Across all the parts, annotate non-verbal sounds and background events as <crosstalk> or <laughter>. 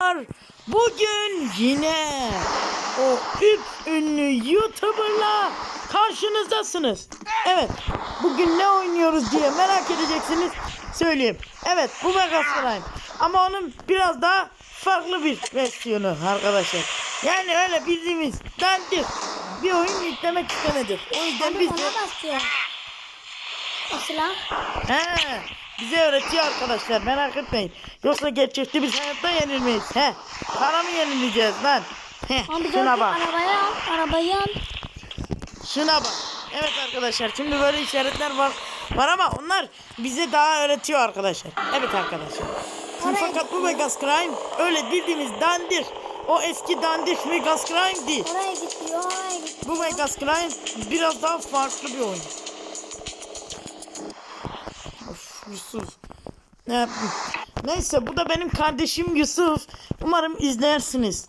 Arkadaşlar bugün yine o üp ünlü YouTuber'la karşınızdasınız. Evet bugün ne oynuyoruz diye merak edeceksiniz söyleyeyim. Evet bu Mega Slime ama onun biraz daha farklı bir versiyonu arkadaşlar. Yani öyle bildiğimiz dandik bir oyun yüklemek istemedik. O yüzden biz de... Mesela He, bize öğretiyor arkadaşlar merak etmeyin. Yoksa gerçekte biz hayatta yenilmeyiz. He, para mı yenileceğiz lan? He, abi şuna bak. arabayı al. Arabayı al. Şuna bak. Evet arkadaşlar şimdi böyle işaretler var. Var ama onlar bize daha öğretiyor arkadaşlar. Evet arkadaşlar. Şimdi fakat bu Vegas Crime öyle bildiğimiz dandik. O eski dandik Vegas Crime değil. Oraya gidiyor. Oraya gidiyor. Bu Vegas Crime biraz daha farklı bir oyun. Yusuf. Ne yapayım? Neyse bu da benim kardeşim Yusuf. Umarım izlersiniz.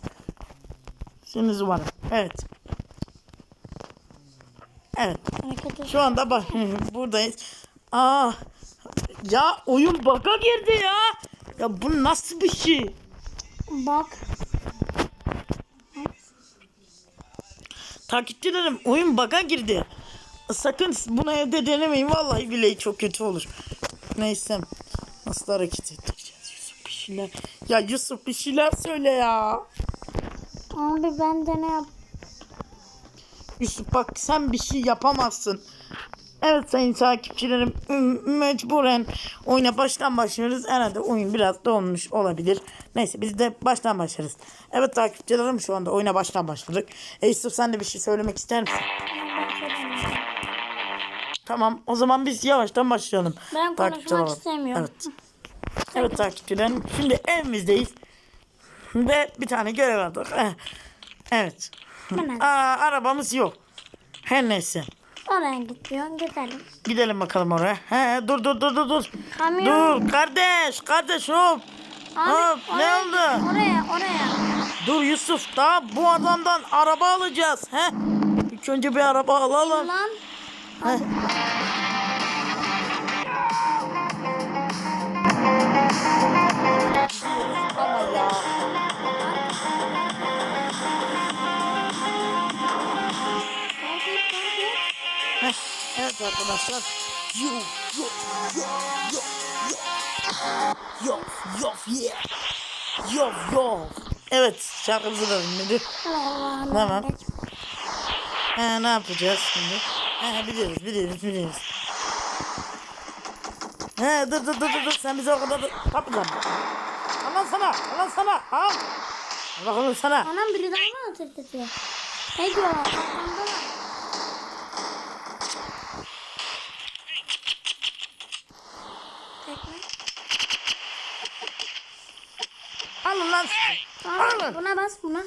Siniz umarım. Evet. Evet. Şu anda bak <laughs> buradayız. Aa. Ya oyun baka girdi ya. Ya bu nasıl bir şey? Bak. Takipçilerim oyun baka girdi. Sakın bunu evde denemeyin. Vallahi billahi çok kötü olur. Neyse. Nasıl hareket edeceğiz? Yusuf bir şeyler. Ya Yusuf bir şeyler söyle ya. Abi ben de ne yap? Yusuf bak sen bir şey yapamazsın. Evet sayın takipçilerim mecburen oyuna baştan başlıyoruz. Herhalde oyun biraz donmuş olabilir. Neyse biz de baştan başlarız. Evet takipçilerim şu anda oyuna baştan başladık. Yusuf sen de bir şey söylemek ister misin? Tamam o zaman biz yavaştan başlayalım. Ben konuşmak istemiyorum. Evet. Evet takipçilerim şimdi evimizdeyiz. Ve bir tane görev aldık. Eh, Evet. Hemen. Aa, arabamız yok. Her neyse. Oraya gidiyor. Gidelim. Gidelim bakalım oraya. He, dur dur dur dur dur. Kamyon. Dur kardeş kardeş hop. Hop, ne oraya oldu? git, Oraya oraya. Dur Yusuf daha bu adamdan araba alacağız. He? İlk önce bir araba alalım. Lan. Heh. Ama ya. Heh, Evet arkadaşlar. Yo yo yo yo yo yo yo yeah. Yo yo. Evet şarkımızı da dinledik. Tamam. He, ne yapacağız şimdi? He, biliyoruz biliyoruz biliyoruz. He, dur dur dur dur, dur sen bize o kadar da kapıdan. Aman sana aman sana al. Bakalım sana. Anam biri daha mı ateş ediyor? Ne diyor? Arkamda var. Alın lan Alın. buna bas buna.